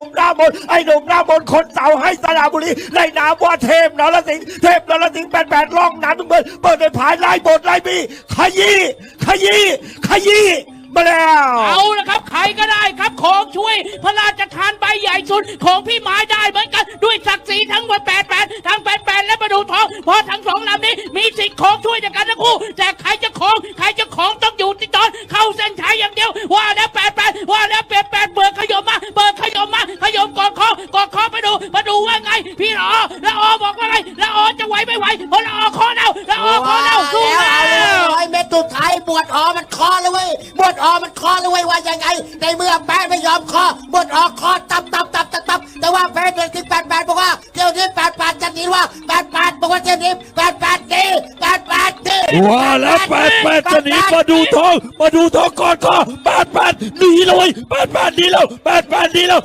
หนุ่มหน้ามนไอ้หนุ่มหน้ามนคนเสาให้สระบุรีในนามว่าเทพนรสิงห์เทพนรสิงห์แปดแปดล่องน้ำทุกเบิร์เปิดในผายไล่บทไล่บีขยี้ขยี้ขยี้มาแล้วเอาละครับใครก็ได้ครับของช่วย พระราชทานใบใหญ่สุดของพี่หมายได้เหมือนกัน ด้วยศักดิ์ศรีทั้งวันแปดแปดทั้งแปดแปดและประดูทองเพราะทั้งสองลำนี้มีสิทธิ์ของช่วยจากกันทั้งคู่แต่ใครจะของใครจะของต้อง พี่ละออละออบอกว่าไงละออจะไหวไม่ไหวเพราะละออคอเน่าละออคอเน่าสู้แล้แล้วร้อยเมตรสุดท้ายบวชออมันคอเลยเว้ยบวชออมันคอเลยเว้ยว่ายังไง ในเมื่อแปดไม่ยอมคอบวชออคอตับตับตับตับตับแต่ว่าแปดเดือนที่แปดแปดบอกว่าเที่ยวนี้แปดแปดจะหนีว่าแปดแปดบอกว่าเที่ยวนี้แปดแปดหนีแปดแปดหนีว่าแล้วแปดแปดจะหนีมาดูทองมาดูทองก่อนก็แปดแปดหนีเลยแปดแปดหนีแล้วแปดแปดหนีแล้ว